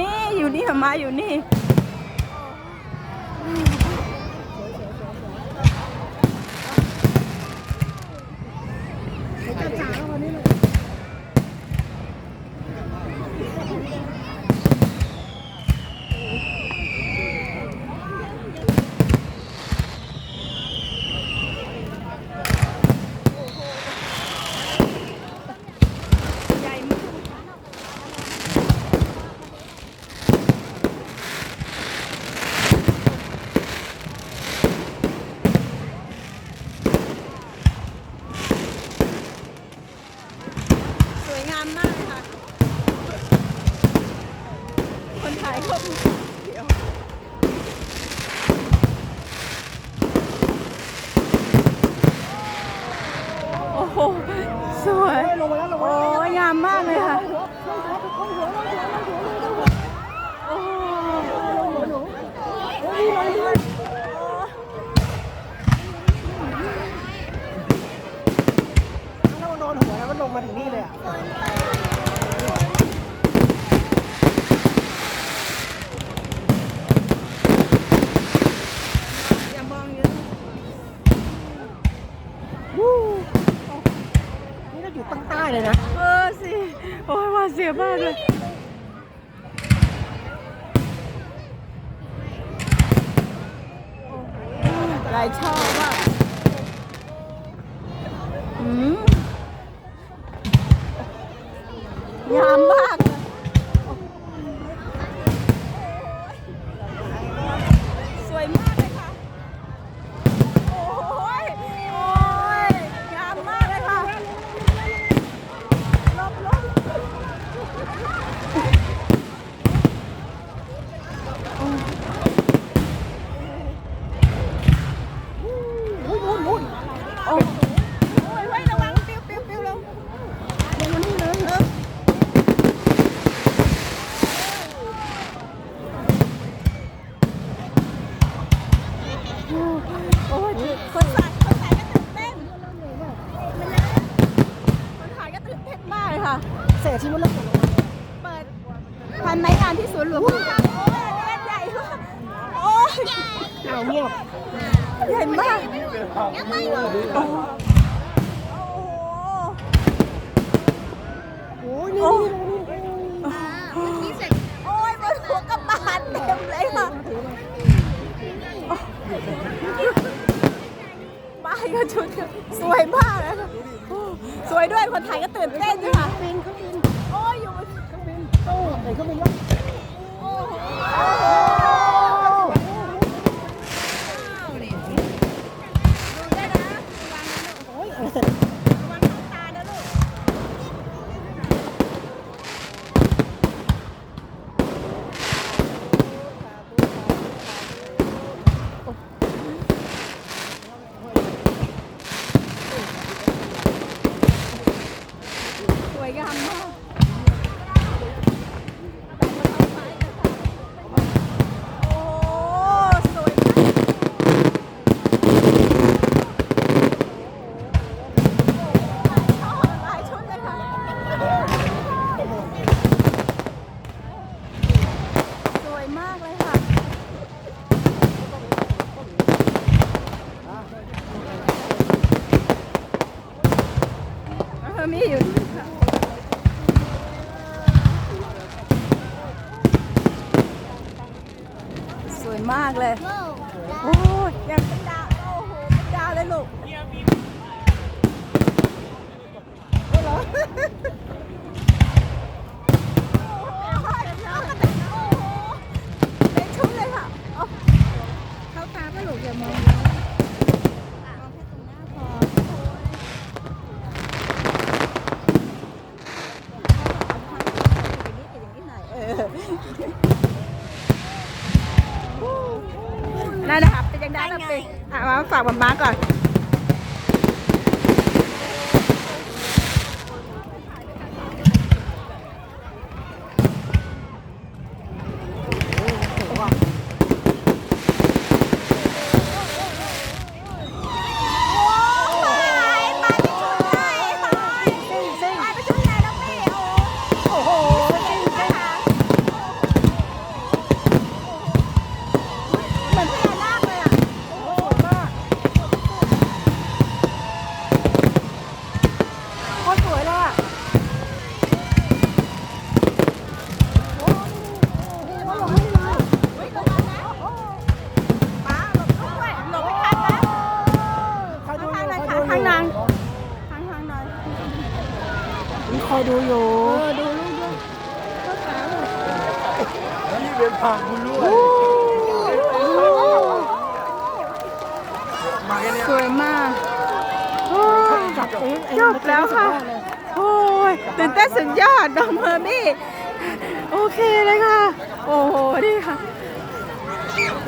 นี่อยู่นี่มาอยู่นี่ ใหญ่มากสวยงามมากเลยค่ะ คนถ่ายก็มีเดี๋ยวโอ้โห สวย ลงมาแล้วลง โอ้ มาแล้วยงามมากเลยค่ะหัวหัวหัวหัวหัวหัวโอ้หัวนี่เลยนี่เลยถ้าเราโดนหัวแล้วมันลงมาถึงนี่เลยอะอย่ามองเยอะวู้นี่เราอยู่ตั้งใต้เลยนะเออสิ โอ้ยว่าเสียมากเลยหลายชอบมากอืมงามมากเลยสวยมากเลยค่ะ โอ้ย โอ้ย งามมากเลยค่ะลบลบ วุ้นวุ้นวุ้น โอ้โอ้ยไว้ระวังปิ้วปิ้วปิ้วลง ลงมานี่เลย เออโอ้ยคนถ่ายคนถ่ายก็ตื่นเต้นคนถ่ายก็ตื่นเต้นมากเลยค่ะ เศษที่มันเลิก เปิด พันไม้งานที่สวนหลวงโอ้ยเล่นใหญ่มากโอ้ยเอาเงียบใหญ่มากโอ้โหโอ้ยนี่โอ้ยบนหัวกระบาลเต็มเลยค่ะบ้านก็ชุดสวยมากเลยค่ะสวยด้วยคนถ่ายก็ตื่นเต้นด้วยค่ะ เครื่องบินโต้ไหนเครื่องบินวะ โอ้โห โอ้ยอะไรเสร็จ วันตาเด้อลูก สวยงามมาก โอ้สวยมากหลายชุดเลยค่ะ สวยมากเลยค่ะ เออมีอยู่นี่ค่ะ สวย มากเลย โอ้ยยังเป็นดาวโอ้โหเป็นดาวเลยลูกโอ้โหเอากระติกโอ้โหเป็นชุดเลยค่ะเอา เข้าตาก็หลุดอย่ามอง เออ ได้นะครับเป็นยังได้เราเปีอะมาฝากบัมบ้าก่อน ดูอยู่เออดูลูกด้วยเข้าขาลูกแล้วนี่เป็นผักบุญลูกโอ้มาแค่เนี้ยสวยมากโอ้ยจับเองเองจบแล้วค่ะ โอ้ยตื่นเต้นสุดยอดน้องเมอร์มี่ โอเคเลยค่ะ โอ้โห นี่ค่ะ